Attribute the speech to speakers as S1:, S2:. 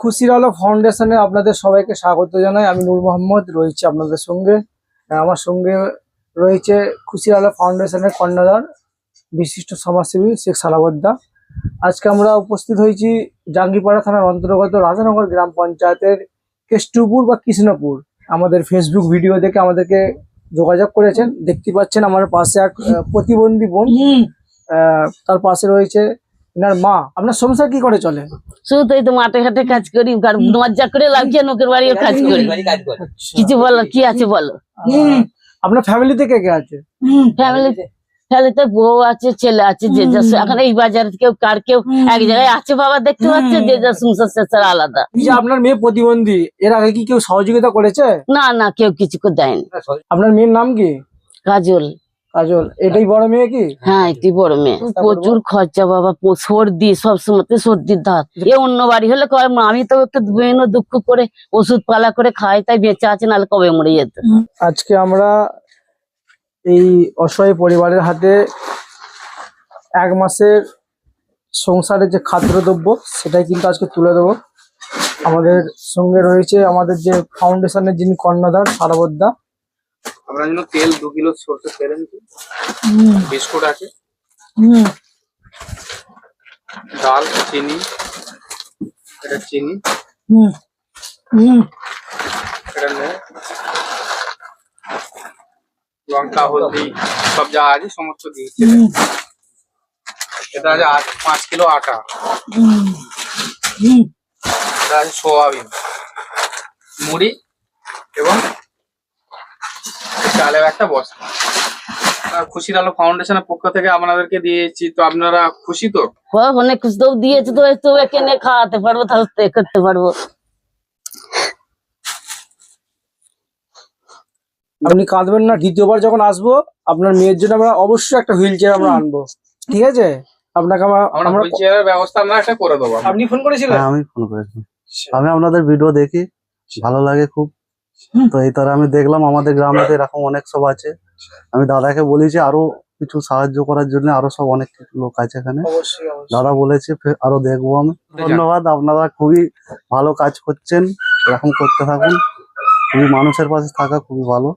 S1: খুশির আলো ফাউন্ডেশনে আপনাদের সবাইকে স্বাগত জানাই। আমি নূর মোহাম্মদ রয়েছি আপনাদের সঙ্গে। আমার সঙ্গে রয়েছে খুশির আলো ফাউন্ডেশনের কর্ণধার বিশিষ্ট সমাজসেবী শেখ সালাবদ্দা আজকে আমরা উপস্থিত হয়েছি জাঙ্গিপাড়া থানার অন্তর্গত রাজানগর গ্রাম পঞ্চায়েতের কেষ্টপুর বা কৃষ্ণপুর। আমাদের ফেসবুক ভিডিও দেখে আমাদেরকে যোগাযোগ করেছেন। দেখতে পাচ্ছেন আমার পাশে এক প্রতিবন্ধী বোন। তার পাশে রয়েছে এনার মা। আপনার সংসার কি করে চলে?
S2: শুধু তো এই তো মাঠে ঘাটে কাজ করি মজ্জা করে লাগছে নোকের বাড়িও কাজ করি? কিছু বলো কি আছে বলো?
S1: আপনার ফ্যামিলিতে কে কে আছে?
S2: ফ্যামিলি ফ্যামিলিতে বউ আছে ছেলে আছে যে যা এখন এই বাজারে কেউ কার কেউ এক জায়গায় আছে বাবা দেখতে পাচ্ছে যে যা সংসার শেষার আলাদা।
S1: যে আপনার মেয়ে প্রতিবন্ধী এর আগে কি কেউ সহযোগিতা করেছে?
S2: না না কেউ কিছু করে দেয়নি।
S1: আপনার মেয়ের নাম কি?
S2: কাজল।
S1: কাজল এটাই বড় মেয়ে কি?
S2: হ্যাঁ এটি বড় মেয়ে। প্রচুর খরচা বাবা সর্দি সব সময় সর্দির ধাত এ অন্য বাড়ি হলে কয় আমি তো একটু বিভিন্ন দুঃখ করে ওষুধ পালা করে খাই তাই বেঁচে আছে নাহলে কবে মরে যেত?
S1: আজকে আমরা এই অসহায় পরিবারের হাতে এক মাসের সংসারের যে খাদ্যদ্রব্য সেটাই কিন্তু আজকে তুলে দেবো। আমাদের সঙ্গে রয়েছে আমাদের যে ফাউন্ডেশনের যিনি কর্ণধার সারাবদ্দা
S3: আপনার জন্য তেল দু কিলো সরষের তেল এনেছি। বিস্কুট আছে। ডাল চিনি। এটা চিনি। এটা নে লঙ্কা হলদি সব যা আছে সমস্ত দিয়েছি। এটা আছে আট- পাঁচ কিলো আটা। এটা আছে সোয়াবিন। মুড়ি এবং চালের একটা বস্তা। খুশির আলো ফাউন্ডেশনের পক্ষ থেকে আপনাদেরকে দিয়েছি। তো আপনারা খুশি তো?
S2: ও, অনেক কিছু তো দিয়েছে তো তো এখানে খাওয়াতে পারব তাহলে করতে পারব।
S1: আপনি কাঁদবেন না দ্বিতীয়বার যখন আসব আপনার মেয়ের জন্য আমরা অবশ্যই একটা হুইল চেয়ার আমরা আনব। ঠিক আছে? আপনাকে আমরা
S3: আমরা
S1: আমরা
S3: হুইল চেয়ারের ব্যবস্থা আমরা একটা করে দেবো।
S1: আপনি ফোন করেছিলেন?
S4: হ্যাঁ আমি ফোন করেছি আমি আপনাদের ভিডিও দেখি ভালো লাগে খুব। তো এই তারা আমি দেখলাম আমাদের গ্রামে তো এরকম অনেক সব আছে। আমি দাদাকে বলেছি আরও কিছু সাহায্য করার জন্য আরও সব অনেক লোক আছে এখানে। দাদা বলেছে আরও দেখব আমি। ধন্যবাদ আপনারা খুবই ভালো কাজ করছেন। এরকম করতে থাকুন। খুবই মানুষের পাশে থাকা খুবই ভালো।